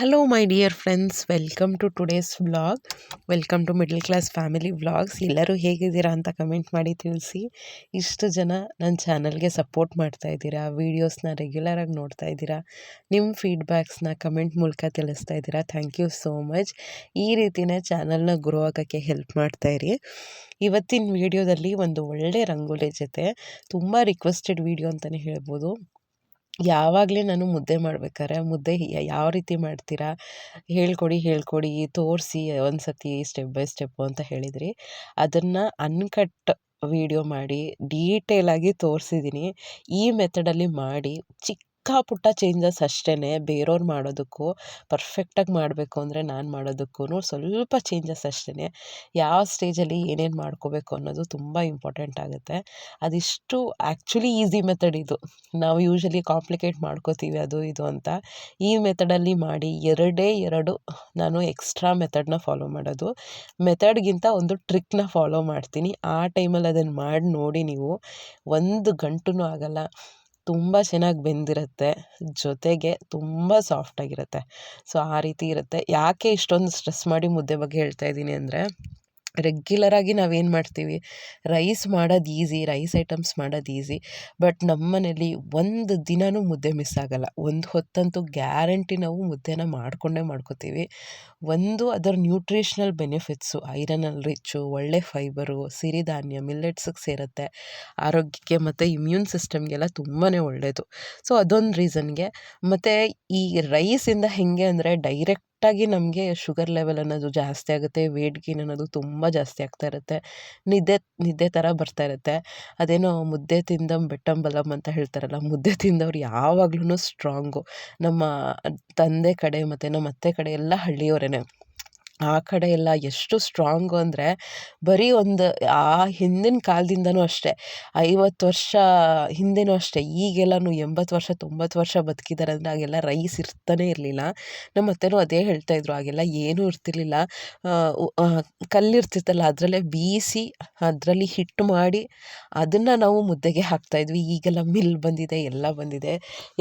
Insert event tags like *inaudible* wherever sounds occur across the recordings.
Hello my dear friends welcome to today's vlog welcome to middle class family vlogs ಎಲ್ಲರೂ ಹೇಗಿದ್ದೀರಾ ಅಂತ comment ಮಾಡಿ ತಿಳಿಸಿ. ಇಷ್ಟು ಜನ ನನ್ನ ಚಾನಲ್ಗೆ ಸಪೋರ್ಟ್ ಮಾಡ್ತಾ ಇದ್ದೀರಾ ವೀಡಿಯೋಸ್ನ ರೆಗ್ಯುಲರಾಗಿ ನೋಡ್ತಾ ಇದ್ದೀರಾ ನಿಮ್ಮ ಫೀಡ್ಬ್ಯಾಕ್ಸ್ನ ಕಮೆಂಟ್ ಮೂಲಕ ತಿಳಿಸ್ತಾ ಇದ್ದೀರಾ ಥ್ಯಾಂಕ್ ಯು ಸೋ ಮಚ್ ಈ ರೀತಿಯೇ ಚಾನಲ್ನ ಗ್ರೋ ಆಗೋಕ್ಕೆ ಹೆಲ್ಪ್ ಮಾಡ್ತಾಯಿರಿ ಇವತ್ತಿನ ವೀಡಿಯೋದಲ್ಲಿ ಒಂದು ಒಳ್ಳೆ ರಂಗೋಲಿ ಜೊತೆ, ತುಂಬ ರಿಕ್ವೆಸ್ಟೆಡ್ ವೀಡಿಯೋ ಅಂತಲೇ ಹೇಳ್ಬೋದು. ಯಾವಾಗಲೇ ನಾನು ಮುದ್ದೆ ಮಾಡ್ಬೇಕಾದ್ರೆ ಮುದ್ದೆ ಯಾವ ರೀತಿ ಮಾಡ್ತೀರಾ? ಹೇಳ್ಕೊಡಿ ಹೇಳ್ಕೊಡಿ, ತೋರಿಸಿ ಒಂದು ಸತಿ ಸ್ಟೆಪ್ ಬೈ ಸ್ಟೆಪ್ಪು ಅಂತ ಹೇಳಿದ್ರಿ. ಅದನ್ನು ಅನ್ಕಟ್ ವೀಡಿಯೋ ಮಾಡಿ ಡೀಟೇಲಾಗಿ ತೋರಿಸಿದ್ದೀನಿ ಈ ಮೆಥಡಲ್ಲಿ ಮಾಡಿ ಚಿಕ್ಕ ಪುಟ್ಟ ಚೇಂಜಸ್ ಅಷ್ಟೇ ಬೇರೆಯವ್ರು ಮಾಡೋದಕ್ಕೂ ಪರ್ಫೆಕ್ಟಾಗಿ ಮಾಡಬೇಕು ಅಂದರೆ ನಾನು ಮಾಡೋದಕ್ಕೂ ಸ್ವಲ್ಪ ಚೇಂಜಸ್ ಅಷ್ಟೇ ಯಾವ ಸ್ಟೇಜಲ್ಲಿ ಏನೇನು ಮಾಡ್ಕೋಬೇಕು ಅನ್ನೋದು ತುಂಬ ಇಂಪಾರ್ಟೆಂಟ್ ಆಗುತ್ತೆ. ಅದಿಷ್ಟು ಆ್ಯಕ್ಚುಲಿ ಈಸಿ ಮೆಥಡ್ ಇದು. ನಾವು ಯೂಶ್ವಲಿ ಕಾಂಪ್ಲಿಕೇಟ್ ಮಾಡ್ಕೋತೀವಿ ಅದು ಇದು ಅಂತ. ಈ ಮೆಥಡಲ್ಲಿ ಮಾಡಿ ಎರಡೇ ಎರಡು ನಾನು ಎಕ್ಸ್ಟ್ರಾ ಮೆಥಡನ್ನ ಫಾಲೋ ಮಾಡೋದು. ಮೆಥಡ್ಗಿಂತ ಒಂದು ಟ್ರಿಕ್ನ ಫಾಲೋ ಮಾಡ್ತೀನಿ. ಆ ಟೈಮಲ್ಲಿ ಅದನ್ನು ಮಾಡಿ ನೋಡಿ ನೀವು. ಒಂದು ಗಂಟು ಆಗೋಲ್ಲ. ತುಂಬ ಚೆನ್ನಾಗಿ ಬೆಂದಿರುತ್ತೆ, ಜೊತೆಗೆ ತುಂಬ ಸಾಫ್ಟಾಗಿರುತ್ತೆ ಸೊ ಆ ರೀತಿ ಇರುತ್ತೆ. ಯಾಕೆ ಇಷ್ಟೊಂದು ಸ್ಟ್ರೆಸ್ ಮಾಡಿ ಮುದ್ದೆ ಬಗ್ಗೆ ಹೇಳ್ತಾ ಇದ್ದೀನಿ ಅಂದರೆ ರೆಗ್ಯುಲರಾಗಿ ನಾವೇನು ಮಾಡ್ತೀವಿ? ರೈಸ್ ಮಾಡೋದು ಈಸಿ ರೈಸ್ ಐಟಮ್ಸ್ ಮಾಡೋದು ಈಸಿ ಬಟ್ ನಮ್ಮ ಮನೇಲಿ ಒಂದು ದಿನವೂ ಮುದ್ದೆ ಮಿಸ್ ಆಗೋಲ್ಲ. ಒಂದು ಹೊತ್ತಂತೂ ಗ್ಯಾರಂಟಿ ನಾವು ಮುದ್ದೆನ ಮಾಡಿಕೊಂಡೇ ಮಾಡ್ಕೋತೀವಿ. ಒಂದು ಅದರ ನ್ಯೂಟ್ರಿಷ್ನಲ್ ಬೆನಿಫಿಟ್ಸು ಐರನಲ್ಲಿ ರಿಚ್ಚು ಒಳ್ಳೆ ಫೈಬರು ಸಿರಿಧಾನ್ಯ ಮಿಲ್ಲೆಟ್ಸಿಗೆ ಸೇರುತ್ತೆ. ಆರೋಗ್ಯಕ್ಕೆ ಮತ್ತು ಇಮ್ಯೂನ್ ಸಿಸ್ಟಮ್ಗೆಲ್ಲ ತುಂಬಾ ಒಳ್ಳೆಯದು ಸೊ ಅದೊಂದು ರೀಸನ್ಗೆ ಮತ್ತು ಈ ರೈಸಿಂದ ಹೇಗೆ ಅಂದರೆ ಡೈರೆಕ್ಟ್ ಕರೆಕ್ಟಾಗಿ ನಮಗೆ ಶುಗರ್ ಲೆವೆಲ್ ಅನ್ನೋದು ಜಾಸ್ತಿ ಆಗುತ್ತೆ ವೇಟ್ ಗೇನ್ ಅನ್ನೋದು ತುಂಬ ಜಾಸ್ತಿ ಆಗ್ತಾ ಇರುತ್ತೆ. ನಿದ್ದೆ ನಿದ್ದೆ ಥರ ಬರ್ತಾ ಇರುತ್ತೆ. ಅದೇನೋ ಮುದ್ದೆ ತಿಂದಂ ಬೆಟ್ಟಂಬಲಂ ಅಂತ ಹೇಳ್ತಾರಲ್ಲ, ಮುದ್ದೆ ತಿಂದವ್ರು ಯಾವಾಗ್ಲೂ ಸ್ಟ್ರಾಂಗು ನಮ್ಮ ತಂದೆ ಕಡೆ ಮತ್ತು ನಮ್ಮ ಅತ್ತೆ ಕಡೆ ಎಲ್ಲ ಹಳ್ಳಿಯವರೇ ಆ ಕಡೆ ಎಲ್ಲ ಎಷ್ಟು ಸ್ಟ್ರಾಂಗು ಅಂದರೆ ಬರೀ ಒಂದು, ಆ ಹಿಂದಿನ ಕಾಲದಿಂದನೂ ಅಷ್ಟೇ, ಐವತ್ತು ವರ್ಷ ಹಿಂದೆಯೂ ಅಷ್ಟೇ, ಈಗೆಲ್ಲನೂ ಎಂಬತ್ತು ವರ್ಷ, ತೊಂಬತ್ತು ವರ್ಷ ಬದುಕಿದ್ದಾರೆ ಅಂದರೆ ಆಗೆಲ್ಲ ರೈಸ್ ಇರ್ತಾನೆ ಇರಲಿಲ್ಲ. ನಮ್ಮ ಅತ್ತೆನೂ ಅದೇ ಹೇಳ್ತಾಯಿದ್ರು ಆಗೆಲ್ಲ ಏನೂ ಇರ್ತಿರ್ಲಿಲ್ಲ. ಕಲ್ಲಿರ್ತಿತ್ತಲ್ಲ ಅದರಲ್ಲೇ ಬೀಸಿ, ಅದರಲ್ಲಿ ಹಿಟ್ಟು ಮಾಡಿ ಅದನ್ನು ನಾವು ಮುದ್ದೆಗೆ ಹಾಕ್ತಾಯಿದ್ವಿ ಈಗೆಲ್ಲ ಮಿಲ್ ಬಂದಿದೆ, ಎಲ್ಲ ಬಂದಿದೆ,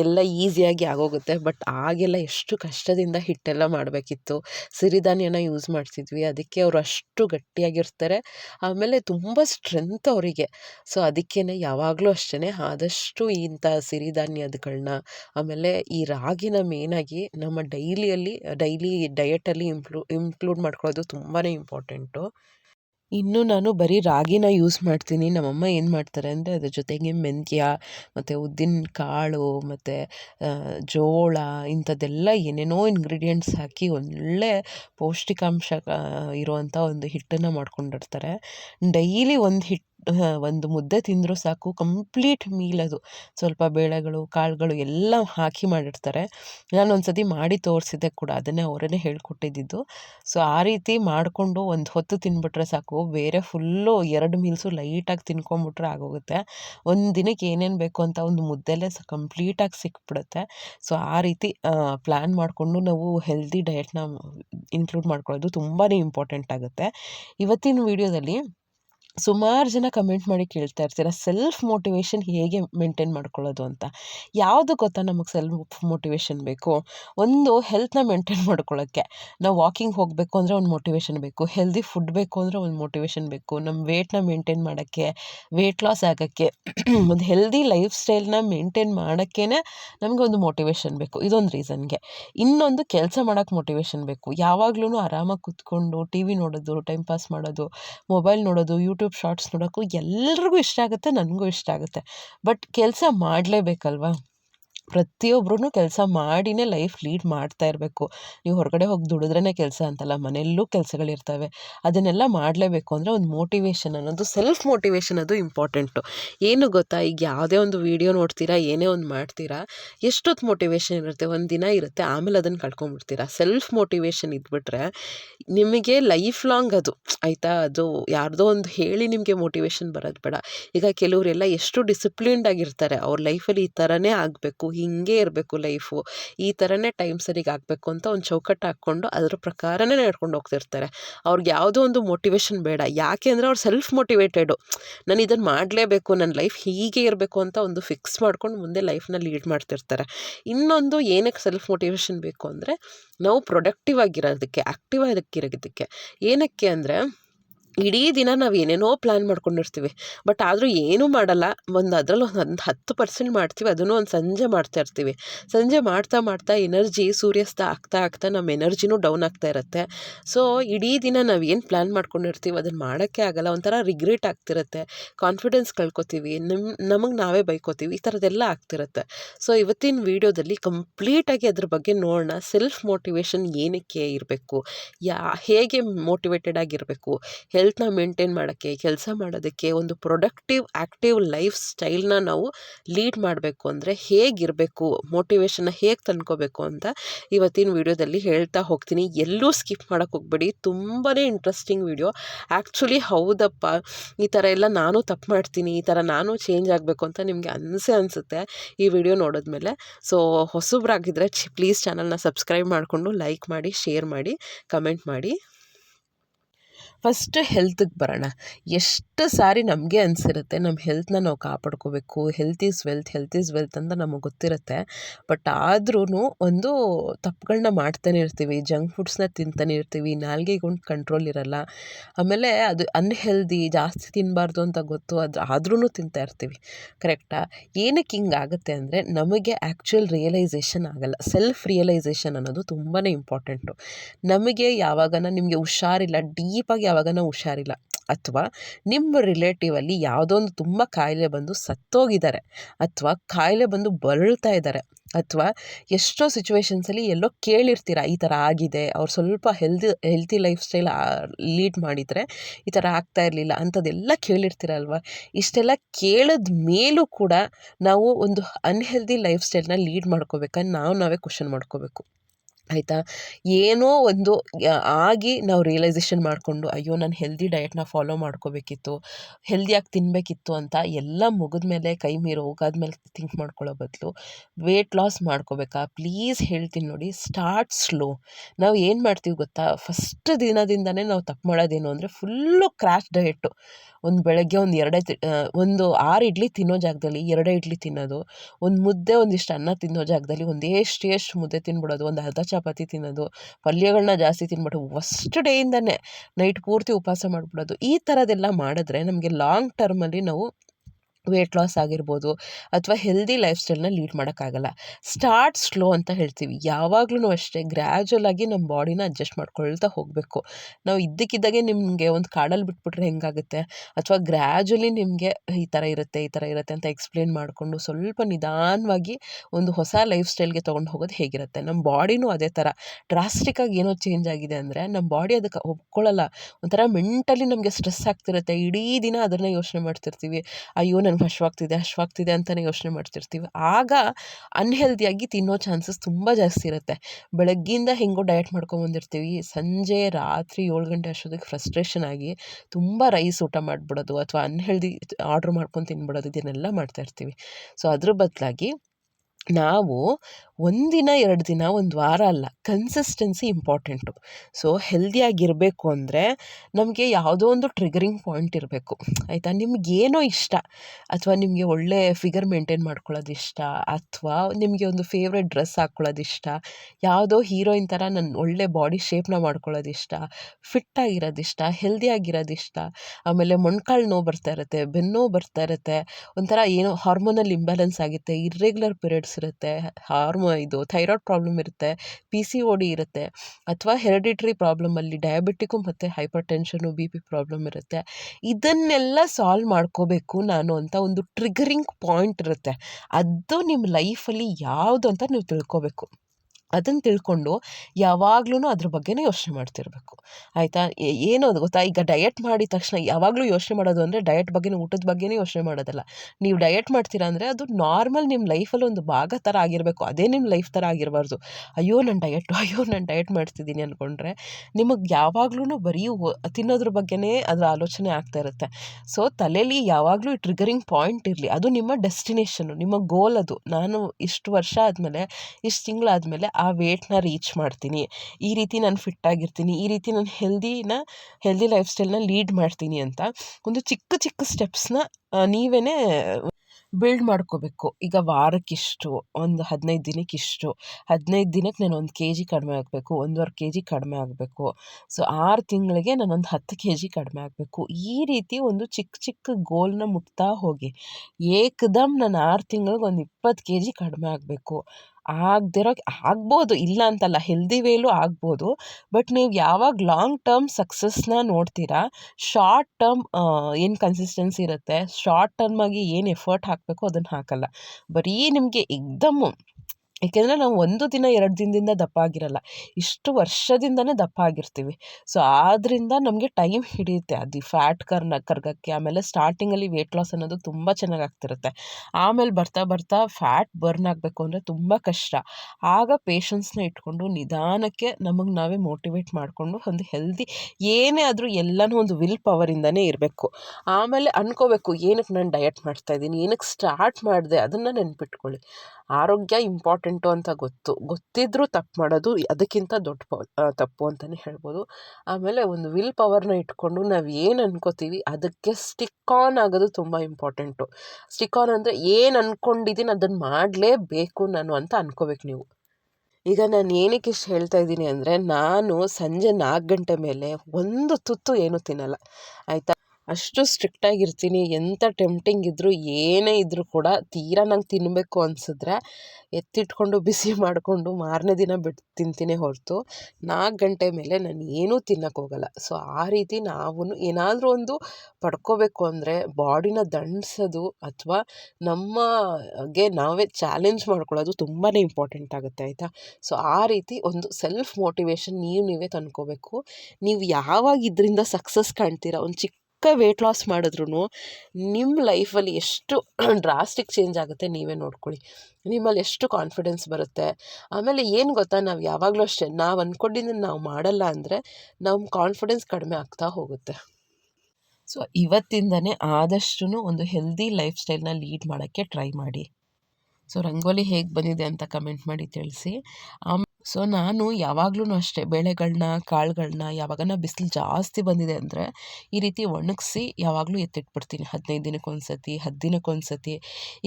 ಎಲ್ಲ ಈಸಿಯಾಗಿ ಆಗೋಗುತ್ತೆ. ಬಟ್ ಆಗೆಲ್ಲ ಎಷ್ಟು ಕಷ್ಟದಿಂದ ಹಿಟ್ಟೆಲ್ಲ ಮಾಡಬೇಕಿತ್ತು. ಸಿರಿಧಾನ್ಯನ ಯೂಸ್ ಮಾಡ್ತಿದ್ವಿ. ಅದಕ್ಕೆ ಅವರು ಅಷ್ಟು ಗಟ್ಟಿಯಾಗಿರ್ತಾರೆ. ಆಮೇಲೆ ತುಂಬ ಸ್ಟ್ರೆಂತ್ ಅವರಿಗೆ. ಸೊ ಅದಕ್ಕೇ ಯಾವಾಗಲೂ ಅಷ್ಟೇ ಆದಷ್ಟು ಇಂಥ ಸಿರಿಧಾನ್ಯದಗಳನ್ನ ಆಮೇಲೆ ಈ ರಾಗಿನ ಮೇನಾಗಿ ನಮ್ಮ ಡೈಲಿಯಲ್ಲಿ ಡೈಲಿ ಡಯಟಲ್ಲಿ ಇಂಪ್ಲೂ ಇನ್ಕ್ಲೂಡ್ ಮಾಡ್ಕೊಳ್ಳೋದು ತುಂಬಾ ಇಂಪಾರ್ಟೆಂಟು ಇನ್ನು ನಾನು ಬರೀ ರಾಗಿನ ಯೂಸ್ ಮಾಡ್ತೀನಿ. ನಮ್ಮಮ್ಮ ಏನು ಮಾಡ್ತಾರೆ ಅಂದರೆ ಅದ್ರ ಜೊತೆಗೆ ಮೆಂತ್ಯ, ಮತ್ತು ಉದ್ದಿನ ಕಾಳು, ಮತ್ತು ಜೋಳ ಇಂಥದ್ದೆಲ್ಲ ಏನೇನೋ ಇಂಗ್ರೀಡಿಯೆಂಟ್ಸ್ ಹಾಕಿ ಒಳ್ಳೆ ಪೌಷ್ಟಿಕಾಂಶ ಇರುವಂಥ ಒಂದು ಹಿಟ್ಟನ್ನು ಮಾಡ್ಕೊಂಡಿರ್ತಾರೆ. ಡೈಲಿ ಒಂದು ಹಿಟ್ಟು ಒಂದು ಮುದ್ದೆ ತಿಂದರೂ ಸಾಕು, ಕಂಪ್ಲೀಟ್ ಮೀಲ್ ಅದು. ಸ್ವಲ್ಪ ಬೇಳೆಗಳು, ಕಾಳುಗಳು ಎಲ್ಲ ಹಾಕಿ ಮಾಡಿರ್ತಾರೆ. ನಾನು ಒಂದು ಸತಿ ಮಾಡಿ ತೋರಿಸಿದ್ದೆ ಕೂಡ, ಅದನ್ನೇ ಅವರೇ ಹೇಳಿಕೊಟ್ಟಿದ್ದು. ಸೊ, ಆ ರೀತಿ ಮಾಡಿಕೊಂಡು ಒಂದು ಹೊತ್ತು ತಿಂದ್ಬಿಟ್ರೆ ಸಾಕು. ಬೇರೆ ಫುಲ್ಲು ಎರಡು ಮೀಲ್ಸು ಲೈಟಾಗಿ ತಿನ್ಕೊಂಬಿಟ್ರೆ ಆಗೋಗುತ್ತೆ. ಒಂದು ದಿನಕ್ಕೆ ಏನೇನು ಬೇಕು ಅಂತ ಒಂದು ಮುದ್ದೆಲ್ಲೇ ಕಂಪ್ಲೀಟಾಗಿ ಸಿಕ್ಬಿಡುತ್ತೆ. ಸೊ, ಆ ರೀತಿ ಪ್ಲ್ಯಾನ್ ಮಾಡಿಕೊಂಡು ನಾವು ಹೆಲ್ದಿ ಡಯೆಟ್ನ ಇನ್ಕ್ಲೂಡ್ ಮಾಡ್ಕೊಳ್ಳೋದು ತುಂಬಾ ಇಂಪಾರ್ಟೆಂಟ್ ಆಗುತ್ತೆ. ಇವತ್ತಿನ ವೀಡಿಯೋದಲ್ಲಿ ಸುಮಾರು ಜನ ಕಮೆಂಟ್ ಮಾಡಿ ಕೇಳ್ತಾ ಇರ್ತೀರ? ಸೆಲ್ಫ್ ಮೋಟಿವೇಶನ್ ಹೇಗೆ ಮೇಂಟೈನ್ ಮಾಡ್ಕೊಳ್ಳೋದು ಅಂತ? ಯಾವುದು ಗೊತ್ತಾ ನಮಗೆ ಸೆಲ್ಫ್ ಮೋಟಿವೇಶನ್ ಬೇಕು? ಒಂದು ಹೆಲ್ತ್ನ ಮೇಂಟೈನ್ ಮಾಡ್ಕೊಳ್ಳೋಕ್ಕೆ ನಾವು ವಾಕಿಂಗ್ ಹೋಗಬೇಕು ಅಂದರೆ ಒಂದು ಮೋಟಿವೇಶನ್ ಬೇಕು. ಹೆಲ್ದಿ ಫುಡ್ ಬೇಕು ಅಂದರೆ ಒಂದು ಮೋಟಿವೇಶನ್ ಬೇಕು. ನಮ್ಮ ವೇಟ್ನ ಮೇಂಟೈನ್ ಮಾಡೋಕ್ಕೆ ವೇಟ್ ಲಾಸ್ ಆಗೋಕ್ಕೆ, ಒಂದು ಹೆಲ್ದಿ ಲೈಫ್ ಸ್ಟೈಲ್ನ ಮೇಂಟೈನ್ ಮಾಡೋಕ್ಕೇ ನಮಗೆ ಒಂದು ಮೋಟಿವೇಶನ್ ಬೇಕು. ಇದೊಂದು ರೀಸನ್ಗೆ ಇನ್ನೊಂದು ಕೆಲಸ ಮಾಡೋಕ್ಕೆ ಮೋಟಿವೇಶನ್ ಬೇಕು. ಯಾವಾಗ್ಲೂ ಆರಾಮಾಗಿ ಕೂತ್ಕೊಂಡು ಟಿ ವಿ ನೋಡೋದು ಟೈಮ್ ಪಾಸ್ ಮಾಡೋದು ಮೊಬೈಲ್ ನೋಡೋದು ಯೂಟ್ಯೂಬ್ ಯೂಟ್ಯೂಬ್ ಶಾರ್ಟ್ಸ್ ನೋಡೋಕ್ಕೂ ಎಲ್ರಿಗೂ ಇಷ್ಟ ಆಗುತ್ತೆ ನನಗೂ ಇಷ್ಟ ಆಗುತ್ತೆ. ಬಟ್ ಕೆಲಸ ಮಾಡಲೇಬೇಕಲ್ವಾ? ಪ್ರತಿಯೊಬ್ಬರೂ ಕೆಲಸ ಮಾಡಿನೇ ಲೈಫ್ ಲೀಡ್ ಮಾಡ್ತಾ ಇರಬೇಕು. ನೀವು ಹೊರಗಡೆ ಹೋಗಿ ದುಡಿದ್ರೇ ಕೆಲಸ ಅಂತಲ್ಲ, ಮನೆಯಲ್ಲೂ ಕೆಲಸಗಳಿರ್ತವೆ. ಅದನ್ನೆಲ್ಲ ಮಾಡಲೇಬೇಕು ಅಂದರೆ ಒಂದು ಮೋಟಿವೇಶನ್ ಅನ್ನೋದು ಸೆಲ್ಫ್ ಮೋಟಿವೇಶನ್ ಅದು ಇಂಪಾರ್ಟೆಂಟು ಏನು ಗೊತ್ತಾ? ಈಗ ಯಾವುದೇ ಒಂದು ವೀಡಿಯೋ ನೋಡ್ತೀರಾ, ಏನೇ ಒಂದು ಮಾಡ್ತೀರಾ, ಎಷ್ಟೊತ್ತು ಮೋಟಿವೇಶನ್ ಇರುತ್ತೆ? ಒಂದು ದಿನ ಇರುತ್ತೆ, ಆಮೇಲೆ ಅದನ್ನು ಕಳ್ಕೊಂಬಿಡ್ತೀರಾ? ಸೆಲ್ಫ್ ಮೋಟಿವೇಶನ್ ಇದ್ಬಿಟ್ರೆ ನಿಮಗೆ ಲೈಫ್ ಲಾಂಗ್ ಅದು. ಆಯಿತಾ? ಅದು ಯಾರ್ದೋ ಒಂದು ಹೇಳಿ ನಿಮಗೆ ಮೋಟಿವೇಶನ್ ಬರೋದು ಬೇಡ. ಈಗ ಕೆಲವರೆಲ್ಲ ಎಷ್ಟು ಡಿಸಿಪ್ಲಿನ್ಡ್ ಆಗಿರ್ತಾರೆ, ಅವ್ರ ಲೈಫಲ್ಲಿ ಈ ಥರನೇ ಆಗಬೇಕು ಹಿಂಗೆ ಇರಬೇಕು ಲೈಫು. ಈ ಥರನೇ ಟೈಮ್ ಸರಿಗೆ ಆಗಬೇಕು ಅಂತ ಒಂದು ಚೌಕಟ್ಟು ಹಾಕ್ಕೊಂಡು ಅದ್ರ ಪ್ರಕಾರನೇ ನಡ್ಕೊಂಡು ಹೋಗ್ತಿರ್ತಾರೆ. ಅವ್ರಿಗೆ ಯಾವುದೋ ಒಂದು ಮೋಟಿವೇಶನ್ ಬೇಡ. ಯಾಕೆ ಅಂದರೆ ಅವ್ರು ಸೆಲ್ಫ್ ಮೋಟಿವೇಟೆಡು ನಾನು ಇದನ್ನು ಮಾಡಲೇಬೇಕು ನನ್ನ ಲೈಫ್ ಹೀಗೆ ಇರಬೇಕು ಅಂತ ಒಂದು ಫಿಕ್ಸ್ ಮಾಡ್ಕೊಂಡು ಮುಂದೆ ಲೈಫ್ನ ಲೀಡ್ ಮಾಡ್ತಿರ್ತಾರೆ. ಇನ್ನೊಂದು ಏನಕ್ಕೆ ಸೆಲ್ಫ್ ಮೋಟಿವೇಶನ್ ಬೇಕು ಅಂದರೆ ನಾವು ಪ್ರೊಡಕ್ಟಿವ್ ಆಗಿರೋದಕ್ಕೆ ಆ್ಯಕ್ಟಿವ್ ಆಗಿರೋದಕ್ಕೆ ಏನಕ್ಕೆ ಅಂದರೆ ಇಡೀ ದಿನ ನಾವು ಏನೇನೋ ಪ್ಲ್ಯಾನ್ ಮಾಡ್ಕೊಂಡಿರ್ತೀವಿ. ಬಟ್ ಆದರೂ ಏನೂ ಮಾಡಲ್ಲ. ಒಂದು ಅದರಲ್ಲಿ ಒಂದು ಹತ್ತು ಪರ್ಸೆಂಟ್ ಮಾಡ್ತೀವಿ. ಅದನ್ನು ಒಂದು ಸಂಜೆ ಮಾಡ್ತಾ ಇರ್ತೀವಿ. ಸಂಜೆ ಮಾಡ್ತಾ ಮಾಡ್ತಾ ಎನರ್ಜಿ ಸೂರ್ಯಾಸ್ತ ಆಗ್ತಾ ಆಗ್ತಾ ನಮ್ಮ ಎನರ್ಜಿನೂ ಡೌನ್ ಆಗ್ತಾ ಇರುತ್ತೆ. ಸೊ ಇಡೀ ದಿನ ನಾವು ಏನು ಪ್ಲ್ಯಾನ್ ಮಾಡ್ಕೊಂಡಿರ್ತೀವಿ ಅದನ್ನು ಮಾಡೋಕ್ಕೆ ಆಗಲ್ಲ. ಒಂಥರ ರಿಗ್ರೆಟ್ ಆಗ್ತಿರುತ್ತೆ. ಕಾನ್ಫಿಡೆನ್ಸ್ ಕಳ್ಕೊತೀವಿ. ನಿಮ್ಮ ನಮಗೆ ನಾವೇ ಬೈಕೋತೀವಿ. ಈ ಥರದ್ದೆಲ್ಲ ಆಗ್ತಿರುತ್ತೆ. ಸೊ ಇವತ್ತಿನ ವೀಡಿಯೋದಲ್ಲಿ ಕಂಪ್ಲೀಟಾಗಿ ಅದ್ರ ಬಗ್ಗೆ ನೋಡೋಣ. ಸೆಲ್ಫ್ ಮೋಟಿವೇಶನ್ ಏನಕ್ಕೆ ಇರಬೇಕು? ಯಾ, ಹೇಗೆ ಮೋಟಿವೇಟೆಡ್ ಆಗಿರಬೇಕು? ಹೆಲ್ತ್ನ ಮೇಂಟೈನ್ ಮಾಡೋಕ್ಕೆ, ಕೆಲಸ ಮಾಡೋದಕ್ಕೆ ಒಂದು ಪ್ರೊಡಕ್ಟಿವ್ ಆ್ಯಕ್ಟಿವ್ ಲೈಫ್ ಸ್ಟೈಲ್ನ ನಾವು ಲೀಡ್ ಮಾಡಬೇಕು ಅಂದರೆ ಹೇಗಿರಬೇಕು ಮೋಟಿವೇಶನ್ನ ಹೇಗೆ ತಂದ್ಕೋಬೇಕು ಅಂತ ಇವತ್ತಿನ ವಿಡಿಯೋದಲ್ಲಿ ಹೇಳ್ತಾ ಹೋಗ್ತೀನಿ. ಎಲ್ಲೂ ಸ್ಕಿಪ್ ಮಾಡೋಕ್ಕೆ ಹೋಗ್ಬೇಡಿ. ತುಂಬಾ ಇಂಟ್ರೆಸ್ಟಿಂಗ್ ವೀಡಿಯೋ ಆ್ಯಕ್ಚುಲಿ ಹೌದಪ್ಪ, ಈ ಥರ ಎಲ್ಲ ನಾನು ತಪ್ಪು ಮಾಡ್ತೀನಿ, ಈ ಥರ ನಾನು ಚೇಂಜ್ ಆಗಬೇಕು ಅಂತ ನಿಮಗೆ ಅನಿಸೇ ಅನಿಸುತ್ತೆ ಈ ವಿಡಿಯೋ ನೋಡಿದ್ಮೇಲೆ. ಸೊ ಹೊಸಬ್ರಾಗಿದ್ದರೆ ಚಿ ಪ್ಲೀಸ್ ಚಾನಲ್ನ ಸಬ್ಸ್ಕ್ರೈಬ್ ಮಾಡಿಕೊಂಡು ಲೈಕ್ ಮಾಡಿ ಶೇರ್ ಮಾಡಿ ಕಮೆಂಟ್ ಮಾಡಿ. ಫಸ್ಟ್ ಹೆಲ್ತಿಗೆ ಬರೋಣ. ಎಷ್ಟು ಸಾರಿ ನಮಗೆ ಅನಿಸಿರುತ್ತೆ ನಮ್ಮ ಹೆಲ್ತ್ನ ನಾವು ಕಾಪಾಡ್ಕೋಬೇಕು health is wealth health is wealth ಅಂತ ನಮಗೆ ಗೊತ್ತಿರುತ್ತೆ. ಬಟ್ ಆದ್ರೂ ಒಂದು ತಪ್ಪುಗಳನ್ನ ಮಾಡ್ತಾನೆ ಇರ್ತೀವಿ ಜಂಕ್ ಫುಡ್ಸ್ನ ತಿಂತಾನೆ ಇರ್ತೀವಿ ನಾಲ್ಗೆಗೆ ಒಂದು ಕಂಟ್ರೋಲ್ ಇರಲ್ಲ. ಆಮೇಲೆ ಅದು ಅನ್ಹೆಲ್ದಿ ಜಾಸ್ತಿ ತಿನ್ನಬಾರ್ದು ಅಂತ ಗೊತ್ತು, ಅದು ಆದ್ರೂ ತಿಂತಾ ಇರ್ತೀವಿ. ಕರೆಕ್ಟಾ ಏನಕ್ಕೆ ಹಿಂಗಾಗುತ್ತೆ ಅಂದರೆ ನಮಗೆ ಆ್ಯಕ್ಚುಯಲ್ ರಿಯಲೈಸೇಷನ್ ಆಗಲ್ಲ. ಸೆಲ್ಫ್ ರಿಯಲೈಸೇಷನ್ ಅನ್ನೋದು ತುಂಬಾ ಇಂಪಾರ್ಟೆಂಟು ನಮಗೆ ಯಾವಾಗನ ನಿಮಗೆ ಹುಷಾರಿಲ್ಲ ಡೀಪಾಗಿ ಯಾವಾಗನ ಹುಷಾರಿಲ್ಲ. ಅಥವಾ ನಿಮ್ಮ ರಿಲೇಟಿವಲ್ಲಿ ಯಾವುದೋ ಒಂದು ತುಂಬ ಕಾಯಿಲೆ ಬಂದು ಸತ್ತೋಗಿದ್ದಾರೆ. ಅಥವಾ ಕಾಯಿಲೆ ಬಂದು ಬಳಲ್ತಾ ಇದ್ದಾರೆ. ಅಥವಾ ಎಷ್ಟೋ ಸಿಚುವೇಶನ್ಸಲ್ಲಿ ಎಲ್ಲೋ ಕೇಳಿರ್ತೀರ, ಈ ಥರ ಆಗಿದೆ, ಅವ್ರು ಸ್ವಲ್ಪ healthy healthy lifestyle lead ಮಾಡಿದರೆ ಈ ಥರ ಆಗ್ತಾ ಇರಲಿಲ್ಲ ಅಂಥದ್ದೆಲ್ಲ ಕೇಳಿರ್ತೀರಲ್ವ? ಇಷ್ಟೆಲ್ಲ ಕೇಳಿದ ಮೇಲೂ ಕೂಡ ನಾವು ಒಂದು ಅನ್ಹೆಲ್ದಿ ಲೈಫ್ ಸ್ಟೈಲ್ನ ಲೀಡ್ ಮಾಡ್ಕೋಬೇಕಂದು ನಾವು ನಾವೇ ಕ್ವಶನ್ ಮಾಡ್ಕೋಬೇಕು. ಆಯಿತಾ? ಏನೋ ಒಂದು ಆಗಿ ನಾವು ರಿಯಲೈಸೇಷನ್ ಮಾಡಿಕೊಂಡು, ಅಯ್ಯೋ, ನಾನು ಹೆಲ್ದಿ ಡಯಟ್ನ ಫಾಲೋ ಮಾಡ್ಕೋಬೇಕಿತ್ತು ಹೆಲ್ದಿಯಾಗಿ ತಿನ್ನಬೇಕಿತ್ತು ಅಂತ ಎಲ್ಲ ಮುಗಿದ ಮೇಲೆ ಕೈ ಮೀರಿ ಹೋಗಾದ್ಮೇಲೆ ಥಿಂಕ್ ಮಾಡ್ಕೊಳ್ಳೋ ಬದಲು ವೇಟ್ ಲಾಸ್ ಮಾಡ್ಕೋಬೇಕಾ? ಪ್ಲೀಸ್ ಹೇಳ್ತೀನಿ ನೋಡಿ ಸ್ಟಾರ್ಟ್ ಸ್ಲೋ ನಾವು ಏನು ಮಾಡ್ತೀವಿ ಗೊತ್ತಾ? ಫಸ್ಟ್ ದಿನದಿಂದನೇ ನಾವು ತಪ್ಪು ಮಾಡೋದೇನು ಅಂದರೆ ಫುಲ್ಲು ಕ್ರ್ಯಾಶ್ ಡಯೆಟ್ಟು ಒಂದು ಬೆಳಗ್ಗೆ ಒಂದು ಎರಡೇ ಒಂದು ಆರು ಇಡ್ಲಿ ತಿನ್ನೋ ಜಾಗದಲ್ಲಿ, ಎರಡೇ ಇಡ್ಲಿ ತಿನ್ನೋದು, ಒಂದು ಮುದ್ದೆ ಒಂದಿಷ್ಟು ಅನ್ನ ತಿನ್ನೋ ಜಾಗದಲ್ಲಿ, ಒಂದೇ ಎಷ್ಟು ಎಷ್ಟು ಮುದ್ದೆ ತಿನ್ಬಿಡೋದು, ಒಂದು ಅರ್ಧ ಚಪಾತಿ ತಿನ್ನೋದು ಪಲ್ಯಗಳನ್ನ ಜಾಸ್ತಿ ತಿನ್ಬಿಟ್ಟು ಫಸ್ಟ್ ಡೇಯಿಂದನೇ ನೈಟ್ ಪೂರ್ತಿ ಉಪವಾಸ ಮಾಡಿಬಿಡೋದು, ಈ ಥರದ್ದೆಲ್ಲ ಮಾಡಿದ್ರೆ ನಮಗೆ ಲಾಂಗ್ ಟರ್ಮಲ್ಲಿ ನಾವು ವೇಟ್ ಲಾಸ್ ಆಗಿರ್ಬೋದು ಅಥವಾ ಹೆಲ್ದಿ ಲೈಫ್ ಸ್ಟೈಲ್ನ ಲೀಡ್ ಮಾಡೋಕ್ಕಾಗಲ್ಲ. ಸ್ಟಾರ್ಟ್ ಸ್ಲೋ ಅಂತ ಹೇಳ್ತೀವಿ. ಯಾವಾಗಲೂ ಅಷ್ಟೇ ಗ್ರ್ಯಾಜುವಲ್ ಆಗಿ ನಮ್ಮ ಬಾಡಿನ ಅಡ್ಜಸ್ಟ್ ಮಾಡ್ಕೊಳ್ತಾ ಹೋಗಬೇಕು. ನಾವು ಇದ್ದಕ್ಕಿದ್ದಾಗೆ ನಿಮಗೆ ಒಂದು ಕಾಡಲ್ಲಿ ಬಿಟ್ಬಿಟ್ರೆ ಹೆಂಗಾಗುತ್ತೆ? ಅಥವಾ ಗ್ರ್ಯಾಜುವಲಿ ನಿಮಗೆ ಈ ಥರ ಇರುತ್ತೆ, ಈ ಥರ ಇರುತ್ತೆ ಅಂತ ಎಕ್ಸ್ಪ್ಲೇನ್ ಮಾಡಿಕೊಂಡು ಸ್ವಲ್ಪ ನಿಧಾನವಾಗಿ ಒಂದು ಹೊಸ ಲೈಫ್ ಸ್ಟೈಲ್ಗೆ ತೊಗೊಂಡು ಹೋಗೋದು ಹೇಗಿರುತ್ತೆ? ನಮ್ಮ ಬಾಡಿನೂ ಅದೇ ಥರ ಡ್ರಾಸ್ಟಿಕ್ಕಾಗಿ ಏನೋ ಚೇಂಜ್ ಆಗಿದೆ ಅಂದರೆ ನಮ್ಮ ಬಾಡಿ ಅದಕ್ಕೆ ಒಪ್ಕೊಳ್ಳಲ್ಲ ಒಂಥರ ಮೆಂಟಲಿ ನಮಗೆ ಸ್ಟ್ರೆಸ್ ಆಗ್ತಿರುತ್ತೆ. ಇಡೀ ದಿನ ಅದನ್ನು ಯೋಚನೆ ಮಾಡ್ತಿರ್ತೀವಿ. ಅಯ್ಯೋ ನನಗೆ ಹಶ್ವಾಗ್ತಿದೆ ಹಶ್ವಾಗ್ತಿದೆ ಅಂತಲೇ ಯೋಚನೆ ಮಾಡ್ತಿರ್ತೀವಿ. ಆಗ ಅನ್ಹೆಲ್ದಿಯಾಗಿ ತಿನ್ನೋ ಚಾನ್ಸಸ್ ತುಂಬ ಜಾಸ್ತಿ ಇರುತ್ತೆ. ಬೆಳಗ್ಗಿಂದ ಹೆಂಗೋ ಡಯಟ್ ಮಾಡ್ಕೊಂಬಂದಿರ್ತೀವಿ ಸಂಜೆ ರಾತ್ರಿ ಏಳು ಗಂಟೆ ಅಷ್ಟೊತ್ತಿಗೆ ಫ್ರಸ್ಟ್ರೇಷನ್ ಆಗಿ ತುಂಬ ರೈಸ್ ಊಟ ಮಾಡಿಬಿಡೋದು ಅಥವಾ ಅನ್ಹೆಲ್ದಿ ಆರ್ಡ್ರ್ ಮಾಡ್ಕೊಂಡು ತಿನ್ಬಿಡೋದು ಇದನ್ನೆಲ್ಲ ಮಾಡ್ತಾಯಿರ್ತೀವಿ ಸೊ ಅದ್ರ ಬದಲಾಗಿ ನಾವು ಒಂದಿನ, ಎರಡು ದಿನ, ಒಂದು ವಾರ ಅಲ್ಲ ಕನ್ಸಿಸ್ಟೆನ್ಸಿ ಇಂಪಾರ್ಟೆಂಟು ಸೊ ಹೆಲ್ದಿಯಾಗಿರಬೇಕು ಅಂದರೆ ನಮಗೆ ಯಾವುದೋ ಒಂದು ಟ್ರಿಗರಿಂಗ್ ಪಾಯಿಂಟ್ ಇರಬೇಕು. ಆಯಿತಾ? ನಿಮಗೇನೋ ಇಷ್ಟ, ಅಥವಾ ನಿಮಗೆ ಒಳ್ಳೆ ಫಿಗರ್ ಮೇಂಟೈನ್ ಮಾಡ್ಕೊಳ್ಳೋದು ಇಷ್ಟ, ಅಥವಾ ನಿಮಗೆ ಒಂದು ಫೇವ್ರೆಟ್ ಡ್ರೆಸ್ ಹಾಕ್ಕೊಳ್ಳೋದು ಇಷ್ಟ, ಯಾವುದೋ ಹೀರೋಯಿನ್ ಥರ ನನ್ನ ಒಳ್ಳೆ ಬಾಡಿ ಶೇಪ್ನ ಮಾಡ್ಕೊಳ್ಳೋದು ಇಷ್ಟ ಫಿಟ್ ಆಗಿರೋದು ಇಷ್ಟ ಹೆಲ್ದಿಯಾಗಿರೋದು ಇಷ್ಟ, ಆಮೇಲೆ ಮೊಣ್ಕಾಳು ನೋವು ಬರ್ತಾ ಇರುತ್ತೆ ಬೆನ್ನು ಬರ್ತಾ ಇರುತ್ತೆ, ಒಂಥರ ಏನೋ ಹಾರ್ಮೋನಲ್ ಇಂಬ್ಯಾಲೆನ್ಸ್ ಆಗುತ್ತೆ ಇರ್ರೆಗ್ಯುಲರ್ ಪೀರಿಯಡ್ಸ್ ಇರುತ್ತೆ ಹಾರ್ಮೋ ಇದು ಥೈರಾಯ್ಡ್ ಪ್ರಾಬ್ಲಮ್ ಇರುತ್ತೆ ಪಿ ಸಿ ಓ ಡಿ ಇರುತ್ತೆ, ಅಥವಾ ಹೆರಿಡಿಟ್ರಿ ಪ್ರಾಬ್ಲಮಲ್ಲಿ ಡಯಾಬಿಟಿಕ್ಕು ಮತ್ತು hypertension B P problem ಇರುತ್ತೆ. ಇದನ್ನೆಲ್ಲ ಸಾಲ್ವ್ ಮಾಡ್ಕೋಬೇಕು ನಾನು ಅಂತ ಒಂದು ಟ್ರಿಗರಿಂಗ್ ಪಾಯಿಂಟ್ ಇರುತ್ತೆ. ಅದು ನಿಮ್ಮ ಲೈಫಲ್ಲಿ ಯಾವುದು ಅಂತ ನೀವು ತಿಳ್ಕೋಬೇಕು. ಅದನ್ನು ತಿಳ್ಕೊಂಡು ಯಾವಾಗ್ಲೂ ಅದ್ರ ಬಗ್ಗೆನೇ ಯೋಚನೆ ಮಾಡ್ತಿರಬೇಕು. ಆಯಿತಾ? ಏನು ಗೊತ್ತಾ? ಈಗ ಡಯಟ್ ಮಾಡಿದ ತಕ್ಷಣ ಯಾವಾಗಲೂ ಯೋಚನೆ ಮಾಡೋದು ಅಂದರೆ ಡಯಟ್ ಬಗ್ಗೆನೇ ಊಟದ ಬಗ್ಗೆನೇ ಯೋಚನೆ ಮಾಡೋದಲ್ಲ. ನೀವು ಡಯಟ್ ಮಾಡ್ತೀರಾ ಅಂದರೆ ಅದು ನಾರ್ಮಲ್ ನಿಮ್ಮ ಲೈಫಲ್ಲಿ ಒಂದು ಭಾಗ ಥರ ಆಗಿರಬೇಕು. ಅದೇ ನಿಮ್ಮ ಲೈಫ್ ಥರ ಆಗಿರಬಾರ್ದು. ಅಯ್ಯೋ, ನಾನು ಡಯಟ್ *laughs* ಅಯ್ಯೋ, ನಾನು ಡಯಟ್ ಮಾಡ್ತಿದ್ದೀನಿ ಅಂದ್ಕೊಂಡ್ರೆ ನಿಮಗೆ ಯಾವಾಗ್ಲೂ ಬರೀ ತಿನ್ನೋದ್ರ ಬಗ್ಗೆನೇ ಅದರ ಆಲೋಚನೆ ಆಗ್ತಾ ಇರುತ್ತೆ. ಸೊ ತಲೆಯಲ್ಲಿ ಯಾವಾಗಲೂ ಟ್ರಿಗರಿಂಗ್ ಪಾಯಿಂಟ್ ಇರಲಿ. ಅದು ನಿಮ್ಮ ಡೆಸ್ಟಿನೇಷನ್ನು ನಿಮ್ಮ ಗೋಲ್ ಅದು. ನಾನು ಇಷ್ಟು ವರ್ಷ ಆದಮೇಲೆ, ಇಷ್ಟು ತಿಂಗಳಾದಮೇಲೆ ಆ ವೇಟ್ನ ರೀಚ್ ಮಾಡ್ತೀನಿ. ಈ ರೀತಿ ನಾನು ಫಿಟ್ ಆಗಿರ್ತೀನಿ. ಈ ರೀತಿ ನಾನು ಹೆಲ್ದಿನ ಹೆಲ್ದಿ ಲೈಫ್ ಸ್ಟೈಲ್ನ ಲೀಡ್ ಮಾಡ್ತೀನಿ ಅಂತ ಒಂದು ಚಿಕ್ಕ ಚಿಕ್ಕ ಸ್ಟೆಪ್ಸ್ನ ನೀವೇ ಬಿಲ್ಡ್ ಮಾಡ್ಕೋಬೇಕು. ಈಗ ವಾರಕ್ಕಿಷ್ಟು, ಒಂದು ಹದಿನೈದು ದಿನಕ್ಕೆ ಇಷ್ಟು ಹದಿನೈದು ದಿನಕ್ಕೆ ನಾನು ಒಂದು ಕೆ ಜಿ ಕಡಿಮೆ ಆಗಬೇಕು, ಒಂದೂವರೆ ಕೆ ಜಿ ಕಡಿಮೆ ಆಗಬೇಕು. ಸೊ ಆರು ತಿಂಗಳಿಗೆ ನಾನೊಂದು ಹತ್ತು ಕೆ ಜಿ ಕಡಿಮೆ ಆಗಬೇಕು. ಈ ರೀತಿ ಒಂದು ಚಿಕ್ಕ ಚಿಕ್ಕ ಗೋಲ್ನ ಮುಟ್ತಾ ಹೋಗಿ, ಏಕದಮ್ ನಾನು ಆರು ತಿಂಗಳಿಗೆ ಒಂದು ಇಪ್ಪತ್ತು ಕೆ ಜಿ ಕಡಿಮೆ ಆಗಬೇಕು. ಆಗದಿರೋ ಆಗ್ಬೋದು, ಇಲ್ಲ ಅಂತಲ್ಲ ಹೆಲ್ದಿ ವೇಲೂ ಆಗ್ಬೋದು. ಬಟ್ ನೀವು ಯಾವಾಗ ಲಾಂಗ್ ಟರ್ಮ್ ಸಕ್ಸಸ್ನ ನೋಡ್ತೀರಾ ಶಾರ್ಟ್ ಟರ್ಮ್ ಏನು ಕನ್ಸಿಸ್ಟೆನ್ಸಿ ಇರುತ್ತೆ ಶಾರ್ಟ್ ಟರ್ಮಾಗಿ ಏನು ಎಫರ್ಟ್ ಹಾಕಬೇಕು, ಅದನ್ನು ಹಾಕಲ್ಲ. ಬರೀ ನಿಮಗೆ ಎಕ್ದಮ್ಮು ಏಕೆಂದರೆ ನಾವು ಒಂದು ದಿನ, ಎರಡು ದಿನದಿಂದ ದಪ್ಪ ಆಗಿರಲ್ಲ. ಇಷ್ಟು ವರ್ಷದಿಂದನೇ ದಪ್ಪ ಆಗಿರ್ತೀವಿ. ಸೊ ಆದ್ದರಿಂದ ನಮಗೆ ಟೈಮ್ ಹಿಡಿಯುತ್ತೆ. ಅದು ಫ್ಯಾಟ್ ಕರ್ನ, ಕರ್ಗಕ್ಕೆ, ಆಮೇಲೆ ಸ್ಟಾರ್ಟಿಂಗಲ್ಲಿ ವೇಟ್ ಲಾಸ್ ಅನ್ನೋದು ತುಂಬ ಚೆನ್ನಾಗಿ ಆಗ್ತಿರುತ್ತೆ ಆಮೇಲೆ ಬರ್ತಾ ಬರ್ತಾ ಫ್ಯಾಟ್ ಬರ್ನ್ ಆಗಬೇಕು ಅಂದರೆ ತುಂಬ ಕಷ್ಟ. ಆಗ ಪೇಷನ್ಸ್ನ ಇಟ್ಕೊಂಡು ನಿಧಾನಕ್ಕೆ ನಮಗೆ ನಾವೇ ಮೋಟಿವೇಟ್ ಮಾಡಿಕೊಂಡು ಒಂದು ಹೆಲ್ದಿ ಏನೇ ಆದರೂ ಎಲ್ಲನೂ ಒಂದು ವಿಲ್ ಪವರಿಂದನೇ ಇರಬೇಕು. ಆಮೇಲೆ ಅನ್ಕೋಬೇಕು ಏನಕ್ಕೆ ನಾನು ಡಯಟ್ ಮಾಡ್ತಾಯಿದ್ದೀನಿ ಏನಕ್ಕೆ ಸ್ಟಾರ್ಟ್ ಮಾಡಿದೆ, ಅದನ್ನು ನೆನ್ಪಿಟ್ಕೊಳ್ಳಿ. ಆರೋಗ್ಯ ಇಂಪಾರ್ಟೆಂಟು ಅಂತ ಗೊತ್ತು ಗೊತ್ತಿದ್ದರೂ ತಪ್ಪು ಮಾಡೋದು ಅದಕ್ಕಿಂತ ದೊಡ್ಡ ಪ ತಪ್ಪು ಅಂತಲೇ ಹೇಳ್ಬೋದು. ಆಮೇಲೆ ಒಂದು ವಿಲ್ ಪವರ್ನ ಇಟ್ಕೊಂಡು ನಾವು ಏನು ಅನ್ಕೋತೀವಿ ಅದಕ್ಕೆ ಸ್ಟಿಕ್ ಆನ್ ಆಗೋದು ತುಂಬ ಇಂಪಾರ್ಟೆಂಟು. ಸ್ಟಿಕ್ ಆನ್ ಅಂದರೆ ಏನು ಅಂದ್ಕೊಂಡಿದ್ದೀನಿ ಅದನ್ನು ಮಾಡಲೇಬೇಕು ನಾನು ಅಂತ ಅನ್ಕೋಬೇಕು ನೀವು. ಈಗ ನಾನು ಏನಕ್ಕೆ ಇಷ್ಟು ಹೇಳ್ತಾ ಇದ್ದೀನಿ ಅಂದರೆ ನಾನು ಸಂಜೆ ನಾಲ್ಕು ಗಂಟೆ ಮೇಲೆ ಒಂದು ತುತ್ತು ಏನೂ ತಿನ್ನಲ್ಲ. ಆಯಿತಾ? ಅಷ್ಟು ಸ್ಟ್ರಿಕ್ಟಾಗಿರ್ತೀನಿ ಎಂಥ ಟೆಂಪ್ಟಿಂಗ್ ಇದ್ದರೂ ಏನೇ ಇದ್ದರೂ ಕೂಡ ತೀರಾ ನಂಗೆ ತಿನ್ನಬೇಕು ಅನಿಸಿದ್ರೆ ಎತ್ತಿಟ್ಕೊಂಡು ಬಿಸಿ *laughs* ಮಾಡಿಕೊಂಡು ಮಾರನೇ ದಿನ ಬಿಟ್ಟು ತಿಂತೀನಿ ಹೊರತು. ನಾಲ್ಕು ಗಂಟೆ ಮೇಲೆ ನಾನು ಏನೂ ತಿನ್ನಕ್ಕೆ ಹೋಗಲ್ಲ. ಸೊ ಆ ರೀತಿ ನಾವು ಏನಾದರೂ ಒಂದು ಪಡ್ಕೋಬೇಕು ಅಂದರೆ ಬಾಡಿನ ದಂಡಿಸೋದು ಅಥವಾ ನಮ್ಮಗೆ ನಾವೇ ಚಾಲೆಂಜ್ ಮಾಡ್ಕೊಳ್ಳೋದು ತುಂಬಾ ಇಂಪಾರ್ಟೆಂಟ್ ಆಗುತ್ತೆ ಆಯಿತಾ? ಸೊ ಆ ರೀತಿ ಒಂದು ಸೆಲ್ಫ್ ಮೋಟಿವೇಶನ್ ನೀವು ನೀವೇ ತಂದ್ಕೋಬೇಕು. ನೀವು ಯಾವಾಗ ಇದರಿಂದ ಸಕ್ಸಸ್ ಕಾಣ್ತೀರಾ? ಒಂದು ಚಿಕ್ಕ ಚಿಕ್ಕ ವೆಯ್ಟ್ ಲಾಸ್ ಮಾಡಿದ್ರು ನಿಮ್ಮ ಲೈಫಲ್ಲಿ ಎಷ್ಟು *clears throat* ಡ್ರಾಸ್ಟಿಕ್ ಚೇಂಜ್ ಆಗುತ್ತೆ ನೀವೇ ನೋಡ್ಕೊಳ್ಳಿ. ನಿಮ್ಮಲ್ಲಿ ಎಷ್ಟು ಕಾನ್ಫಿಡೆನ್ಸ್ ಬರುತ್ತೆ. ಆಮೇಲೆ ಏನು ಗೊತ್ತಾ, ನಾವು ಯಾವಾಗಲೂ ಅಷ್ಟೇ, ನಾವು ಅಂದ್ಕೊಂಡಿದ್ದನ್ನು ನಾವು ಮಾಡಲ್ಲ ಅಂದರೆ ನಮ್ಮ ಕಾನ್ಫಿಡೆನ್ಸ್ ಕಡಿಮೆ ಆಗ್ತಾ ಹೋಗುತ್ತೆ. ಸೊ ಇವತ್ತಿಂದನೇ ಆದಷ್ಟು ಒಂದು ಹೆಲ್ದಿ ಲೈಫ್ ಸ್ಟೈಲ್ನ ಲೀಡ್ ಮಾಡೋಕ್ಕೆ ಟ್ರೈ ಮಾಡಿ. ಸೊ ರಂಗೋಲಿ ಹೇಗೆ ಬಂದಿದೆ ಅಂತ ಕಮೆಂಟ್ ಮಾಡಿ ತಿಳಿಸಿ. ಆಮೇಲೆ ಸೊ ನಾನು ಯಾವಾಗ್ಲೂ ಅಷ್ಟೇ ಬೇಳೆಗಳನ್ನ ಕಾಳುಗಳನ್ನ ಯಾವಾಗನ ಬಿಸಿಲು ಜಾಸ್ತಿ ಬಂದಿದೆ ಅಂದರೆ ಈ ರೀತಿ ಒಣಗಿಸಿ ಯಾವಾಗಲೂ ಎತ್ತಿಟ್ಬಿಡ್ತೀನಿ. ಹದಿನೈದು ದಿನಕ್ಕೊಂದು ಸತಿ ಹತ್ತು ದಿನಕ್ಕೊಂದು ಸತಿ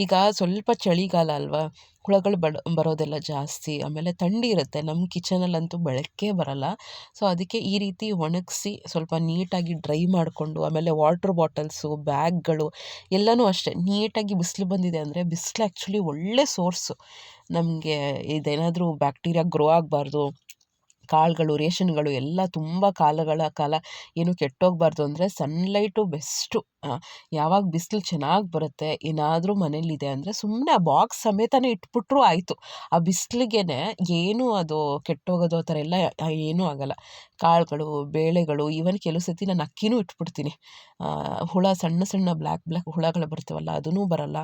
ಈಗ ಸ್ವಲ್ಪ ಚಳಿಗಾಲ ಅಲ್ವಾ, ಹುಳಗಳು ಬಡ, ಬರೋದೆಲ್ಲ ಜಾಸ್ತಿ. ಆಮೇಲೆ ಥಂಡಿ ಇರುತ್ತೆ. ನಮ್ಮ ಕಿಚನಲ್ಲಂತೂ ಬೆಳಕೇ ಬರಲ್ಲ. ಸೊ ಅದಕ್ಕೆ ಈ ರೀತಿ ಒಣಗಿಸಿ ಸ್ವಲ್ಪ ನೀಟಾಗಿ ಡ್ರೈ ಮಾಡಿಕೊಂಡು, ಆಮೇಲೆ ವಾಟ್ರ್ ಬಾಟಲ್ಸು, ಬ್ಯಾಗ್ಗಳು ಎಲ್ಲನೂ ಅಷ್ಟೇ ನೀಟಾಗಿ ಬಿಸಿಲು ಬಂದಿದೆ ಅಂದರೆ ಬಿಸಿಲು ಆ್ಯಕ್ಚುಲಿ ಒಳ್ಳೆ ಸೋರ್ಸು. ನಮಗೆ ಇದೇನಾದರೂ ಬ್ಯಾಕ್ಟೀರಿಯಾ ಗ್ರೋ ಆಗಬಾರ್ದು, ಕಾಳುಗಳು, ರೇಷನ್ಗಳು ಎಲ್ಲ ತುಂಬ ಕಾಲಗಳ ಕಾಲ ಏನು ಕೆಟ್ಟೋಗ್ಬಾರ್ದು ಅಂದರೆ ಸನ್ಲೈಟು ಬೆಸ್ಟು ಯಾವಾಗ ಬಿಸಿಲು ಚೆನ್ನಾಗಿ ಬರುತ್ತೆ, ಏನಾದರೂ ಮನೇಲಿದೆ ಅಂದರೆ ಸುಮ್ಮನೆ ಆ ಬಾಕ್ಸ್ ಸಮೇತನೇ ಇಟ್ಬಿಟ್ರು ಆಯಿತು. ಆ ಬಿಸಿಲಿಗೆ ಏನೂ ಅದು ಕೆಟ್ಟೋಗೋದು ಆ ಥರ ಎಲ್ಲ ಏನೂ ಆಗೋಲ್ಲ. ಕಾಳುಗಳು, ಬೇಳೆಗಳು ಈವನ್ ಕೆಲವು ಸತಿ ನಾನು ಅಕ್ಕಿನೂ ಇಟ್ಬಿಡ್ತೀನಿ. ಹುಳ, ಸಣ್ಣ ಸಣ್ಣ ಬ್ಲ್ಯಾಕ್ ಬ್ಲ್ಯಾಕ್ ಹುಳಗಳು ಬರ್ತಾವಲ್ಲ ಅದನ್ನೂ ಬರೋಲ್ಲ.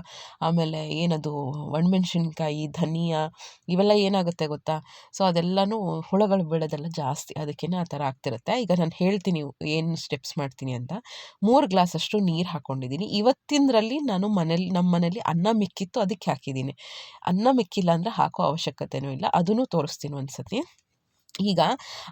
ಆಮೇಲೆ ಏನದು, ಒಣಮೆಣ್ಸಿನ್ಕಾಯಿ, ಧನಿಯಾ, ಇವೆಲ್ಲ ಏನಾಗುತ್ತೆ ಗೊತ್ತಾ? ಸೊ ಅದೆಲ್ಲನೂ ಹುಳಗಳು ಬೀಳೋದೆಲ್ಲ ಜಾಸ್ತಿ. ಅದಕ್ಕೇ ಆ ಥರ ಆಗ್ತಿರುತ್ತೆ. ಈಗ ನಾನು ಹೇಳ್ತೀನಿ ಏನು ಸ್ಟೆಪ್ಸ್ ಮಾಡ್ತೀನಿ ಅಂತ. ಮೂರು ಗ್ಲಾಸಷ್ಟು ನೀರು ಹಾಕ್ಕೊಂಡಿದ್ದೀನಿ ಇವತ್ತಿನರಲ್ಲಿ ನಾನು ಮನೇಲಿ ನಮ್ಮ ಮನೇಲಿ ಅನ್ನ ಮಿಕ್ಕಿತ್ತು, ಅದಕ್ಕೆ ಹಾಕಿದ್ದೀನಿ ಅನ್ನ ಮಿಕ್ಕಿಲ್ಲ ಅಂದರೆ ಹಾಕೋ ಅವಶ್ಯಕತೆಯೂ ಇಲ್ಲ. ಅದನ್ನು ತೋರಿಸ್ತೀನಿ ಒಂದು ಸತಿ ಈಗ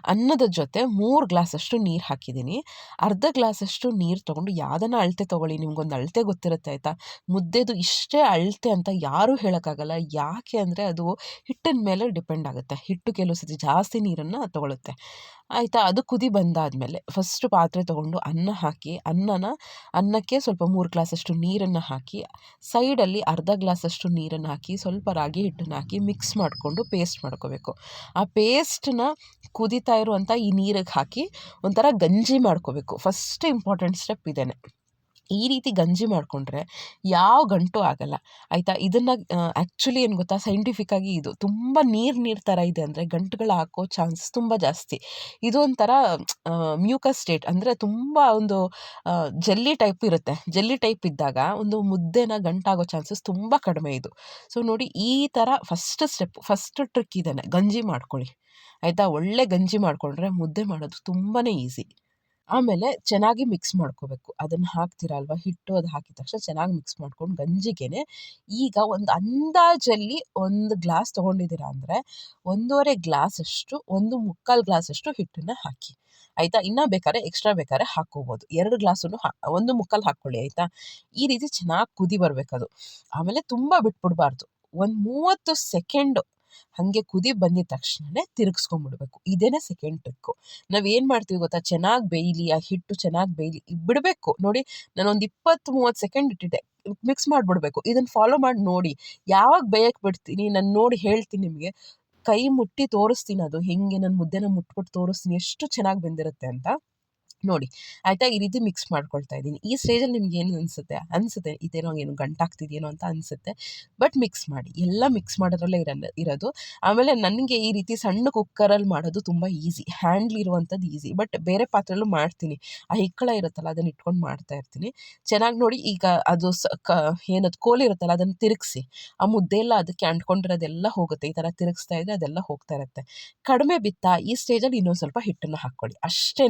ಅನ್ನದ ಜೊತೆ ಮೂರು ಗ್ಲಾಸಷ್ಟು ನೀರು ಹಾಕಿದ್ದೀನಿ. ಅರ್ಧ ಗ್ಲಾಸಷ್ಟು ನೀರು ತೊಗೊಂಡು ಯಾವ್ದಾನ ಅಳತೆ ತೊಗೊಳ್ಳಿ, ನಿಮ್ಗೊಂದು ಅಳತೆ ಗೊತ್ತಿರುತ್ತೆ ಆಯಿತಾ? ಮುದ್ದೆದು ಇಷ್ಟೇ ಅಳತೆ ಅಂತ ಯಾರೂ ಹೇಳೋಕ್ಕಾಗಲ್ಲ. ಯಾಕೆ ಅಂದರೆ ಅದು ಹಿಟ್ಟಿನ ಮೇಲೆ ಡಿಪೆಂಡ್ ಆಗುತ್ತೆ. ಹಿಟ್ಟು ಕೆಲವು ಸತಿ ಜಾಸ್ತಿ ನೀರನ್ನು ತೊಗೊಳುತ್ತೆ. ಆಯಿತಾ? ಅದು ಕುದಿ ಬಂದಾದಮೇಲೆ ಫಸ್ಟ್ ಪಾತ್ರೆ ತೊಗೊಂಡು ಅನ್ನ ಹಾಕಿ, ಅನ್ನನ, ಅನ್ನಕ್ಕೆ ಸ್ವಲ್ಪ ಮೂರು ಗ್ಲಾಸಷ್ಟು ನೀರನ್ನು ಹಾಕಿ, ಸೈಡಲ್ಲಿ ಅರ್ಧ ಗ್ಲಾಸಷ್ಟು ನೀರನ್ನು ಹಾಕಿ, ಸ್ವಲ್ಪ ರಾಗಿ ಹಿಟ್ಟನ್ನು ಹಾಕಿ ಮಿಕ್ಸ್ ಮಾಡಿಕೊಂಡು ಪೇಸ್ಟ್ ಮಾಡ್ಕೋಬೇಕು. ಆ ಪೇಸ್ಟನ್ನ ಕುದಿತಾ ಇರುವಂಥ ಈ ನೀರಿಗೆ ಹಾಕಿ ಒಂಥರ ಗಂಜಿ ಮಾಡ್ಕೋಬೇಕು. ಫಸ್ಟ್ ಇಂಪಾರ್ಟೆಂಟ್ ಸ್ಟೆಪ್ ಇದೇನೆ. ಈ ರೀತಿ ಗಂಜಿ ಮಾಡಿಕೊಂಡ್ರೆ ಯಾವ ಗಂಟು ಆಗಲ್ಲ. ಆಯಿತಾ? ಇದನ್ನು ಆ್ಯಕ್ಚುಲಿ ಏನು ಗೊತ್ತಾ? ಸೈಂಟಿಫಿಕ್ಕಾಗಿ ಇದು ತುಂಬ ನೀರು ನೀರು ಥರ ಇದೆ ಅಂದರೆ ಗಂಟುಗಳು ಹಾಕೋ ಚಾನ್ಸಸ್ ತುಂಬ ಜಾಸ್ತಿ. ಇದು ಒಂಥರ ಮ್ಯೂಕಸ್ ಸ್ಟೇಟ್ ಅಂದರೆ ತುಂಬ ಒಂದು ಜಲ್ಲಿ ಟೈಪ್ ಇರುತ್ತೆ. ಜಲ್ಲಿ ಟೈಪ್ ಇದ್ದಾಗ ಒಂದು ಮುದ್ದೆನ ಗಂಟಾಗೋ ಚಾನ್ಸಸ್ ತುಂಬ ಕಡಿಮೆ ಇದು. ಸೊ ನೋಡಿ ಈ ಥರ ಫಸ್ಟ್ ಸ್ಟೆಪ್ ಫಸ್ಟ್ ಟ್ರಿಕ್ ಇದೇನೆ ಗಂಜಿ ಮಾಡ್ಕೊಳ್ಳಿ. ಆಯಿತಾ? ಒಳ್ಳೆ ಗಂಜಿ ಮಾಡಿಕೊಂಡ್ರೆ ಮುದ್ದೆ ಮಾಡೋದು ತುಂಬಾ ಈಸಿ ಆಮೇಲೆ ಚೆನ್ನಾಗಿ ಮಿಕ್ಸ್ ಮಾಡ್ಕೋಬೇಕು. ಅದನ್ನು ಹಾಕ್ತೀರಲ್ವ? ಹಿಟ್ಟು ಅದು ಹಾಕಿದ ತಕ್ಷಣ ಚೆನ್ನಾಗಿ ಮಿಕ್ಸ್ ಮಾಡ್ಕೊಂಡು ಗಂಜಿಗೆ ಈಗ ಒಂದು ಅಂದಾಜಲ್ಲಿ ಒಂದು ಗ್ಲಾಸ್ ತೊಗೊಂಡಿದ್ದೀರ ಅಂದರೆ ಒಂದೂವರೆ ಗ್ಲಾಸಷ್ಟು ಒಂದು ಮುಕ್ಕಾಲು ಗ್ಲಾಸಷ್ಟು ಹಿಟ್ಟನ್ನು ಹಾಕಿ. ಆಯಿತಾ? ಇನ್ನೂ ಬೇಕಾದ್ರೆ ಎಕ್ಸ್ಟ್ರಾ ಬೇಕಾದ್ರೆ ಹಾಕ್ಕೋಬೋದು. ಎರಡು ಗ್ಲಾಸನ್ನು ಹಾ, ಒಂದು ಮುಕ್ಕಾಲು ಹಾಕ್ಕೊಳ್ಳಿ, ಆಯಿತಾ? ಈ ರೀತಿ ಚೆನ್ನಾಗಿ ಕುದಿ ಬರಬೇಕದು. ಆಮೇಲೆ ತುಂಬ ಬಿಟ್ಬಿಡ್ಬಾರ್ದು. ಒಂದು ಮೂವತ್ತು ಸೆಕೆಂಡು ಹಾಗೆ ಕುದಿ ಬಂದಿದ ತಕ್ಷಣವೇ ತಿರುಗಿಸ್ಕೊಂಬಿಡ್ಬೇಕು. ಇದೇ ಸೆಕೆಂಡ್ ಟ್ರಿಕ್ಕು ನಾವು ಏನು ಮಾಡ್ತೀವಿ ಗೊತ್ತಾ? ಚೆನ್ನಾಗಿ ಬೇಯಲಿ, ಆ ಹಿಟ್ಟು ಚೆನ್ನಾಗಿ ಬೇಯಲಿ ಬಿಡಬೇಕು. ನೋಡಿ ನಾನು ಒಂದು ಇಪ್ಪತ್ತು ಮೂವತ್ತು ಸೆಕೆಂಡ್ ಇಟ್ಟಿದ್ದೆ. ಮಿಕ್ಸ್ ಮಾಡಿಬಿಡ್ಬೇಕು. ಇದನ್ನು ಫಾಲೋ ಮಾಡಿ ನೋಡಿ. ಯಾವಾಗ ಬೇಯಕ್ಕೆ ಬಿಡ್ತೀನಿ, ನಾನು ನೋಡಿ ಹೇಳ್ತೀನಿ ನಿಮಗೆ. ಕೈ ಮುಟ್ಟಿ ತೋರಿಸ್ತೀನಿ ಅದು. ಹೆಂಗೆ? ನಾನು ಮುದ್ದೆನ ಮುಟ್ಬಿಟ್ಟು ತೋರಿಸ್ತೀನಿ. ಎಷ್ಟು ಚೆನ್ನಾಗಿ ಬೆಂದಿರುತ್ತೆ ಅಂತ. ನೋಡಿ, ಆಯಿತಾ? ಈ ರೀತಿ ಮಿಕ್ಸ್ ಮಾಡ್ಕೊಳ್ತಾ ಇದ್ದೀನಿ. ಈ ಸ್ಟೇಜಲ್ಲಿ ನಿಮ್ಗೆ ಏನು ಅನಿಸುತ್ತೆ? ಅನಿಸುತ್ತೆ, ಇದೇನೋ ಏನು ಗಂಟಾಗ್ತಿದೆಯೇನೋ ಅಂತ ಅನಿಸುತ್ತೆ. ಬಟ್ ಮಿಕ್ಸ್ ಮಾಡಿ. ಎಲ್ಲ ಮಿಕ್ಸ್ ಮಾಡೋದ್ರಲ್ಲೇ ಇರ ಇರೋದು. ಆಮೇಲೆ ನನಗೆ ಈ ರೀತಿ ಸಣ್ಣ ಕುಕ್ಕರಲ್ಲಿ ಮಾಡೋದು ತುಂಬ ಈಸಿ ಹ್ಯಾಂಡ್ಲ್ ಇರುವಂಥದ್ದು ಈಸಿ ಬಟ್ ಬೇರೆ ಪಾತ್ರೆಯಲ್ಲೂ ಮಾಡ್ತೀನಿ. ಆ ಹಿಕ್ಕಳ ಇರುತ್ತಲ್ಲ, ಅದನ್ನು ಇಟ್ಕೊಂಡು ಮಾಡ್ತಾ ಇರ್ತೀನಿ. ಚೆನ್ನಾಗಿ ನೋಡಿ, ಈಗ ಅದು ಸ, ಕ, ಏನದು, ಕೋಲ್ ಇರುತ್ತಲ್ಲ, ಅದನ್ನು ತಿರುಗಿಸಿ. ಆ ಮುದ್ದೆ ಎಲ್ಲ ಅದಕ್ಕೆ ಅಂಟ್ಕೊಂಡಿರೋದೆಲ್ಲ ಹೋಗುತ್ತೆ. ಈ ಥರ ತಿರುಗಿಸ್ತಾ ಇದ್ದರೆ ಅದೆಲ್ಲ ಹೋಗ್ತಾ ಇರುತ್ತೆ. ಕಡಿಮೆ ಬಿತ್ತ, ಈ ಸ್ಟೇಜಲ್ಲಿ ಇನ್ನೊಂದು ಸ್ವಲ್ಪ ಹಿಟ್ಟನ್ನು ಹಾಕ್ಕೊಳ್ಳಿ. ಅಷ್ಟೇ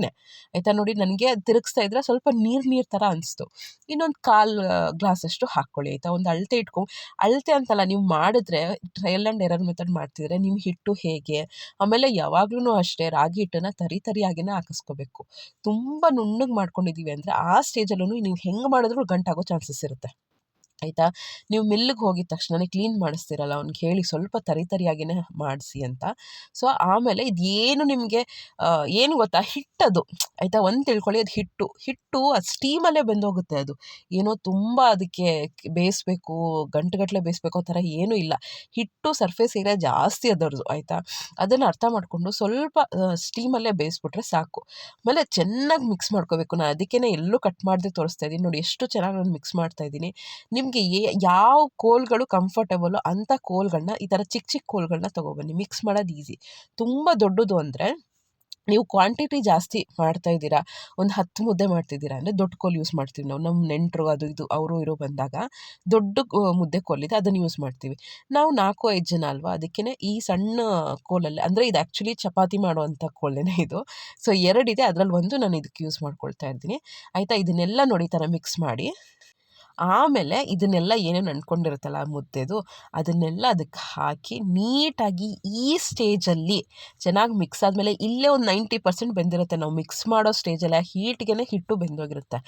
ಆಯಿತಾ? ನೋಡಿ ನನಗೆ ತಿರುಗಿಸ್ತಾ ಇದ್ರೆ ಸ್ವಲ್ಪ ನೀರು ನೀರು ಥರ ಅನಿಸ್ತು. ಇನ್ನೊಂದು ಕಾಲು ಗ್ಲಾಸಷ್ಟು ಹಾಕ್ಕೊಳ್ಳಿ ಆಯಿತಾ? ಒಂದು ಅಳತೆ ಇಟ್ಕೊ. ಅಳತೆ ಅಂತಲ್ಲ ನೀವು ಮಾಡಿದ್ರೆ ಟ್ರಯಲ್ ಆ್ಯಂಡ್ ಎರರ್ ಮೆಥಡ್ ಮಾಡ್ತಿದ್ರೆ ನಿಮ್ಮ ಹಿಟ್ಟು ಹೇಗೆ? ಆಮೇಲೆ ಯಾವಾಗ್ಲೂ ಅಷ್ಟೇ ರಾಗಿ ಹಿಟ್ಟನ್ನು ತರಿ ತರಿಯಾಗಿನೇ ಹಾಕಿಸ್ಕೋಬೇಕು. ತುಂಬ ನುಣ್ಣಗೆ ಮಾಡ್ಕೊಂಡಿದ್ದೀವಿ ಅಂದರೆ ಆ ಸ್ಟೇಜಲ್ಲೂ ನೀವು ಹೆಂಗೆ ಮಾಡಿದ್ರೂ ಗಂಟಾಗೋ ಚಾನ್ಸಸ್ ಇರುತ್ತೆ. ಆಯಿತಾ? ನೀವು ಮಿಲ್ಲಿಗೆ ಹೋಗಿದ ತಕ್ಷಣನೇ ಕ್ಲೀನ್ ಮಾಡಿಸ್ತೀರಲ್ಲ ಅವ್ನಿಗೆ ಹೇಳಿ ಸ್ವಲ್ಪ ತರಿ ತರಿಯಾಗಿಯೇ ಮಾಡಿಸಿ ಅಂತ. ಸೊ, ಆಮೇಲೆ ಇದೇನು ನಿಮಗೆ ಏನು ಗೊತ್ತಾ? ಹಿಟ್ಟದು. ಆಯಿತಾ? ಒಂದು ತಿಳ್ಕೊಳ್ಳಿ, ಅದು ಹಿಟ್ಟು. ಹಿಟ್ಟು, ಅದು ಸ್ಟೀಮಲ್ಲೇ ಬೆಂದೋಗುತ್ತೆ ಅದು. ಏನೋ ತುಂಬ ಅದಕ್ಕೆ ಬೇಯಿಸ್ಬೇಕು ಗಂಟುಗಟ್ಟಲೆ ಬೇಯಿಸ್ಬೇಕು, ಆ ಥರ ಏನೂ ಇಲ್ಲ. ಹಿಟ್ಟು ಸರ್ಫೇಸ್ ಏರಿಯಾ ಜಾಸ್ತಿ ಅದರದು, ಆಯಿತಾ? ಅದನ್ನು ಅರ್ಥ ಮಾಡಿಕೊಂಡು ಸ್ವಲ್ಪ ಸ್ಟೀಮಲ್ಲೇ ಬೇಯಿಸ್ಬಿಟ್ರೆ ಸಾಕು. ಆಮೇಲೆ ಚೆನ್ನಾಗಿ ಮಿಕ್ಸ್ ಮಾಡ್ಕೋಬೇಕು. ನಾನು ಅದಕ್ಕೇ ಎಲ್ಲೂ ಕಟ್ ಮಾಡದೆ ತೋರಿಸ್ತಾ ಇದ್ದೀನಿ ನೋಡಿ, ಎಷ್ಟು ಚೆನ್ನಾಗಿ ನಾನು ಮಿಕ್ಸ್ ಮಾಡ್ತಾ ಇದ್ದೀನಿ ನಿಮ್ಮ ನಿಮಗೆ ಯಾವ ಕೋಲ್ಗಳು ಕಂಫರ್ಟಬಲ್ ಅಂಥ ಕೋಲ್ಗಳನ್ನ ಈ ಥರ ಚಿಕ್ಕ ಚಿಕ್ಕ ಕೋಲ್ಗಳನ್ನ ತೊಗೊಬನ್ನಿ. ಮಿಕ್ಸ್ ಮಾಡೋದು ಈಸಿ ತುಂಬ ದೊಡ್ಡದು ಅಂದರೆ, ನೀವು ಕ್ವಾಂಟಿಟಿ ಜಾಸ್ತಿ ಮಾಡ್ತಾ ಇದ್ದೀರಾ, ಒಂದು ಹತ್ತು ಮುದ್ದೆ ಮಾಡ್ತಿದ್ದೀರಾ ಅಂದರೆ ದೊಡ್ಡ ಕೋಲ್ ಯೂಸ್ ಮಾಡ್ತೀವಿ ನಾವು. ನಮ್ಮ ನೆಂಟರು ಅದು ಇದು ಅವರು ಇರೋ ಬಂದಾಗ ದೊಡ್ಡ ಮುದ್ದೆ ಕೋಲಿದೆ ಅದನ್ನು ಯೂಸ್ ಮಾಡ್ತೀವಿ. ನಾವು ನಾಲ್ಕು ಐದು ಜನ ಅಲ್ವಾ ಅದಕ್ಕೇ ಈ ಸಣ್ಣ ಕೋಲಲ್ಲಿ, ಅಂದರೆ ಇದು ಆ್ಯಕ್ಚುಲಿ ಚಪಾತಿ ಮಾಡುವಂಥ ಕೋಲೇನೆ ಇದು. ಸೊ ಎರಡಿದೆ, ಅದರಲ್ಲಿ ಒಂದು ನಾನು ಇದಕ್ಕೆ ಯೂಸ್ ಮಾಡ್ಕೊಳ್ತಾ ಇದ್ದೀನಿ ಆಯಿತಾ, ಇದನ್ನೆಲ್ಲ ನೋಡಿ ಥರ ಮಿಕ್ಸ್ ಮಾಡಿ. ಆಮೇಲೆ ಇದನ್ನೆಲ್ಲ ಏನೇನು ಅಂಟ್ಕೊಂಡಿರುತ್ತಲ್ಲ ಮುದ್ದೆದು, ಅದನ್ನೆಲ್ಲ ಅದಕ್ಕೆ ಹಾಕಿ ನೀಟಾಗಿ ಈ ಸ್ಟೇಜಲ್ಲಿ ಚೆನ್ನಾಗಿ ಮಿಕ್ಸ್ ಆದಮೇಲೆ ಇಲ್ಲೇ ಒಂದು ನೈಂಟಿ ಪರ್ಸೆಂಟ್ ಬೆಂದಿರುತ್ತೆ. ನಾವು ಮಿಕ್ಸ್ ಮಾಡೋ ಸ್ಟೇಜಲ್ಲಿ ಆ ಹೀಟ್ಗೆ ಹಿಟ್ಟು ಬೆಂದೋಗಿರುತ್ತೆ.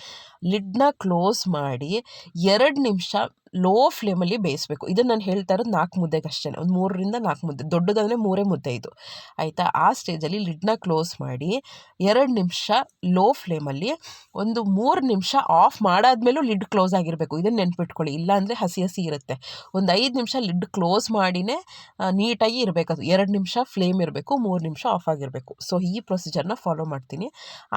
ಲಿಡ್ನ ಕ್ಲೋಸ್ ಮಾಡಿ ಎರಡು ನಿಮಿಷ ಲೋ ಫ್ಲೇಮಲ್ಲಿ ಬೇಯಿಸ್ಬೇಕು. ಇದನ್ನು ನಾನು ಹೇಳ್ತಾ ಇರೋದು ನಾಲ್ಕು ಮುದ್ದೆಗೆ ಅಷ್ಟೇ ಒಂದು ಮೂರರಿಂದ ನಾಲ್ಕು ಮುದ್ದೆ. ದೊಡ್ಡದಂದರೆ ಮೂರೇ ಮುದ್ದೆ ಇದು. ಆಯಿತಾ? ಆ ಸ್ಟೇಜಲ್ಲಿ ಲಿಡ್ನ ಕ್ಲೋಸ್ ಮಾಡಿ ಎರಡು ನಿಮಿಷ ಲೋ ಫ್ಲೇಮಲ್ಲಿ ಒಂದು ಮೂರು ನಿಮಿಷ ಆಫ್ ಮಾಡಾದ್ಮೇಲೂ ಲಿಡ್ ಕ್ಲೋಸ್ ಆಗಿರಬೇಕು. ಇದನ್ನು ನೆನ್ಪಿಟ್ಕೊಳ್ಳಿ. ಇಲ್ಲಾಂದರೆ ಹಸಿ ಹಸಿ ಇರುತ್ತೆ. ಒಂದು ಐದು ನಿಮಿಷ ಲಿಡ್ ಕ್ಲೋಸ್ ಮಾಡಿನೇ ನೀಟಾಗಿ ಇರಬೇಕು ಅದು. ಎರಡು ನಿಮಿಷ ಫ್ಲೇಮ್ ಇರಬೇಕು, ಮೂರು ನಿಮಿಷ ಆಫ್ ಆಗಿರಬೇಕು. ಸೊ ಈ ಪ್ರೊಸೀಜರ್ನ ಫಾಲೋ ಮಾಡ್ತೀನಿ.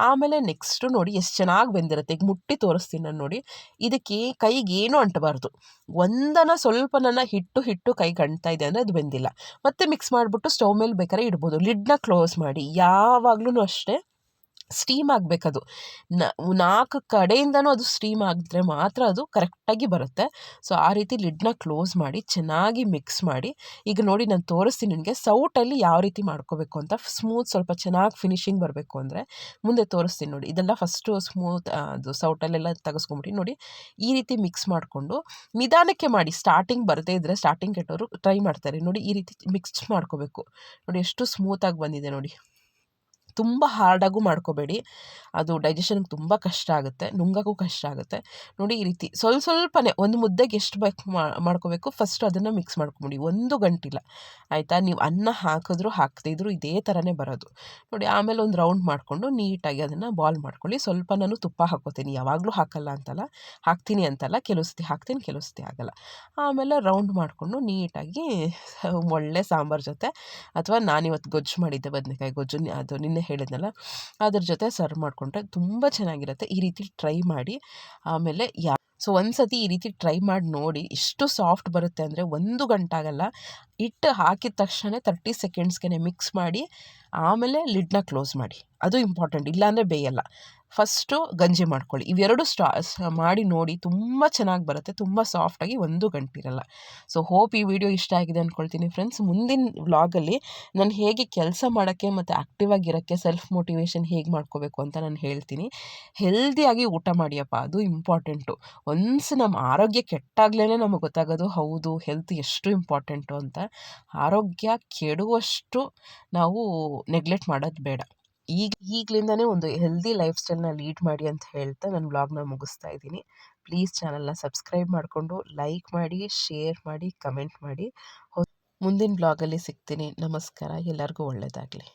ಆಮೇಲೆ ನೆಕ್ಸ್ಟು ನೋಡಿ ಎಷ್ಟು ಚೆನ್ನಾಗಿ ಬೆಂದಿರುತ್ತೆ. ಈಗ ಮುಟ್ಟಿ ತೋರಿಸ್ತೀನಿ ನಾನು ನೋಡಿ. ಇದಕ್ಕೆ ಕೈಗೆ ಏನೂ ಅಂಟಬಾರ್ದು. ಒಂದನ ಸ್ವಲ್ಪನ ಹಿಟ್ಟು ಹಿಟ್ಟು ಕೈ ಕಾಣ್ತಾ ಇದೆ ಅಂದರೆ ಅದು ಬೆಂದಿಲ್ಲ. ಮತ್ತೆ ಮಿಕ್ಸ್ ಮಾಡಿಬಿಟ್ಟು ಸ್ಟೌವ್ ಮೇಲೆ ಬೇಕಾದ್ರೆ ಇಡ್ಬೋದು. ಲಿಡ್ನ ಕ್ಲೋಸ್ ಮಾಡಿ. ಯಾವಾಗ್ಲೂ ಅಷ್ಟೇ. ಸ್ಟೀಮ್ ಆಗಬೇಕದು. ನಾಲ್ಕು ಕಡೆಯಿಂದನೂ ಅದು ಸ್ಟೀಮ್ ಆಗಿದ್ರೆ ಮಾತ್ರ ಅದು ಕರೆಕ್ಟಾಗಿ ಬರುತ್ತೆ. ಸೊ ಆ ರೀತಿ ಲಿಡ್ನ ಕ್ಲೋಸ್ ಮಾಡಿ, ಚೆನ್ನಾಗಿ ಮಿಕ್ಸ್ ಮಾಡಿ, ಈಗ ನೋಡಿ ನಾನು ತೋರಿಸ್ತೀನಿ ನಿನಗೆ ಸೌಟಲ್ಲಿ ಯಾವ ರೀತಿ ಮಾಡ್ಕೋಬೇಕು ಅಂತ. ಸ್ಮೂತ್ ಸ್ವಲ್ಪ ಚೆನ್ನಾಗಿ ಫಿನಿಶಿಂಗ್ ಬರಬೇಕು ಅಂದರೆ, ಮುಂದೆ ತೋರಿಸ್ತೀನಿ ನೋಡಿ. ಇದೆಲ್ಲ ಫಸ್ಟು ಸ್ಮೂತ್ ಅದು ಸೌಟಲ್ಲೆಲ್ಲ ತೆಗೆಸ್ಕೊಂಬಿಟ್ಟು ನೋಡಿ, ಈ ರೀತಿ ಮಿಕ್ಸ್ ಮಾಡಿಕೊಂಡು, ನಿಧಾನಕ್ಕೆ ಮಾಡಿ. ಸ್ಟಾರ್ಟಿಂಗ್ ಬರದೇ ಇದ್ದರೆ ಸ್ಟಾರ್ಟಿಂಗ್ ಕೆಟ್ಟವರು ಟ್ರೈ ಮಾಡ್ತಾರೆ. ನೋಡಿ, ಈ ರೀತಿ ಮಿಕ್ಸ್ ಮಾಡ್ಕೋಬೇಕು. ನೋಡಿ, ಎಷ್ಟು ಸ್ಮೂತಾಗಿ ಬಂದಿದೆ ನೋಡಿ. ತುಂಬ ಹಾರ್ಡಾಗೂ ಮಾಡ್ಕೋಬೇಡಿ. ಅದು ಡೈಜೆಷನ್ಗೆ ತುಂಬ ಕಷ್ಟ ಆಗುತ್ತೆ, ನುಂಗೋಕ್ಕೂ ಕಷ್ಟ ಆಗುತ್ತೆ. ನೋಡಿ ಈ ರೀತಿ ಸ್ವಲ್ಪ ಸ್ವಲ್ಪನೇ ಒಂದು ಮುದ್ದೆಗೆ ಎಷ್ಟು ಬೇಕು ಮಾಡ್ಕೋಬೇಕು ಫಸ್ಟ್ ಅದನ್ನು ಮಿಕ್ಸ್ ಮಾಡ್ಕೊಂಬಿಡಿ, ಒಂದು ಗಂಟಿಲ್ಲ. ಆಯಿತಾ? ನೀವು ಅನ್ನ ಹಾಕಿದ್ರು ಹಾಕ್ತಿದ್ರು ಇದೇ ಥರನೇ ಬರೋದು. ನೋಡಿ ಆಮೇಲೆ ಒಂದು ರೌಂಡ್ ಮಾಡಿಕೊಂಡು ನೀಟಾಗಿ ಅದನ್ನು ಬಾಲ್ ಮಾಡ್ಕೊಳ್ಳಿ. ಸ್ವಲ್ಪ ನಾನು ತುಪ್ಪ ಹಾಕೋತೀನಿ ಯಾವಾಗಲೂ ಹಾಕಲ್ಲ ಅಂತಲ್ಲ, ಹಾಕ್ತೀನಿ ಅಂತಲ್ಲ, ಕೆಲವು ಸತಿ ಹಾಕ್ತೀನಿ, ಕೆಲವು ಸತಿ ಆಗಲ್ಲ ಆಮೇಲೆ ರೌಂಡ್ ಮಾಡಿಕೊಂಡು ನೀಟಾಗಿ ಒಳ್ಳೆ ಸಾಂಬಾರು ಜೊತೆ, ಅಥವಾ ನಾನಿವತ್ತು ಗೊಜ್ಜು ಮಾಡಿದ್ದೆ, ಬದನೇಕಾಯಿ ಗೊಜ್ಜು, ಅದು ನಿನ್ನೆ ಹೇಳಿದ್ನಲ್ಲ, ಅದ್ರ ಜೊತೆ ಸರ್ವ್ ಮಾಡ್ಕೊಂಡು ಮಾಡಿಕೊಂಡ್ರೆ ತುಂಬ ಚೆನ್ನಾಗಿರುತ್ತೆ. ಈ ರೀತಿ ಟ್ರೈ ಮಾಡಿ. ಆಮೇಲೆ ಯಾ ಸೊ ಒಂದು ಸತಿ ಈ ರೀತಿ ಟ್ರೈ ಮಾಡಿ ನೋಡಿ ಎಷ್ಟು ಸಾಫ್ಟ್ ಬರುತ್ತೆ ಅಂದರೆ ಒಂದು ಗಂಟೆ ಆಗಲ್ಲ ಹಿಟ್ಟು ಹಾಕಿದ ತಕ್ಷಣ ತರ್ಟಿ ಸೆಕೆಂಡ್ಸ್ಗೆ ಮಿಕ್ಸ್ ಮಾಡಿ, ಆಮೇಲೆ ಲಿಡ್ನ ಕ್ಲೋಸ್ ಮಾಡಿ. ಅದು ಇಂಪಾರ್ಟೆಂಟ್, ಇಲ್ಲಾಂದರೆ ಬೇಯಲ್ಲ. ಫಸ್ಟು ಗಂಜಿ ಮಾಡ್ಕೊಳ್ಳಿ. ಇವೆರಡು ಸ್ಟಾ ಮಾಡಿ ನೋಡಿ ತುಂಬ ಚೆನ್ನಾಗಿ ಬರುತ್ತೆ. ತುಂಬ ಸಾಫ್ಟಾಗಿ ಒಂದು ಗಂಟಿರಲ್ಲ. ಸೊ, ಹೋಪ್ ಈ ವಿಡಿಯೋ ಇಷ್ಟ ಆಗಿದೆ ಅಂದ್ಕೊಳ್ತೀನಿ ಫ್ರೆಂಡ್ಸ್. ಮುಂದಿನ ವ್ಲಾಗಲ್ಲಿ ನಾನು ಹೇಗೆ ಕೆಲಸ ಮಾಡೋಕ್ಕೆ ಮತ್ತು ಆ್ಯಕ್ಟಿವ್ ಆಗಿರೋಕ್ಕೆ ಸೆಲ್ಫ್ ಮೋಟಿವೇಶನ್ ಹೇಗೆ ಮಾಡ್ಕೋಬೇಕು ಅಂತ ನಾನು ಹೇಳ್ತೀನಿ. ಹೆಲ್ದಿಯಾಗಿ ಊಟ ಮಾಡಿಯಪ್ಪ. ಅದು ಇಂಪಾರ್ಟೆಂಟು. ಒನ್ಸ್ ನಮ್ಮ ಆರೋಗ್ಯ ಕೆಟ್ಟಾಗ್ಲೇ ನಮಗೆ ಗೊತ್ತಾಗೋದು ಹೌದು, ಹೆಲ್ತ್ ಎಷ್ಟು ಇಂಪಾರ್ಟೆಂಟು ಅಂತ. ಆರೋಗ್ಯ ಕೆಡುವಷ್ಟು ನಾವು ನೆಗ್ಲೆಕ್ಟ್ ಮಾಡೋದು ಬೇಡ. ಈಗ, ಈಗಲಿಂದನೇ ಒಂದು ಹೆಲ್ದಿ ಲೈಫ್ ಸ್ಟೈಲ್ನ ಲೀಡ್ ಮಾಡಿ ಅಂತ ಹೇಳ್ತಾ ನಾನು ವ್ಲಾಗ್ನ ಮುಗಿಸ್ತಾ ಇದ್ದೀನಿ. ಪ್ಲೀಸ್ ಚಾನಲ್ನ ಸಬ್ಸ್ಕ್ರೈಬ್ ಮಾಡಿಕೊಂಡು ಲೈಕ್ ಮಾಡಿ ಶೇರ್ ಮಾಡಿ ಕಮೆಂಟ್ ಮಾಡಿ. ಮುಂದಿನ ಬ್ಲಾಗಲ್ಲಿ ಸಿಗ್ತೀನಿ. ನಮಸ್ಕಾರ. ಎಲ್ಲರಿಗೂ ಒಳ್ಳೆಯದಾಗಲಿ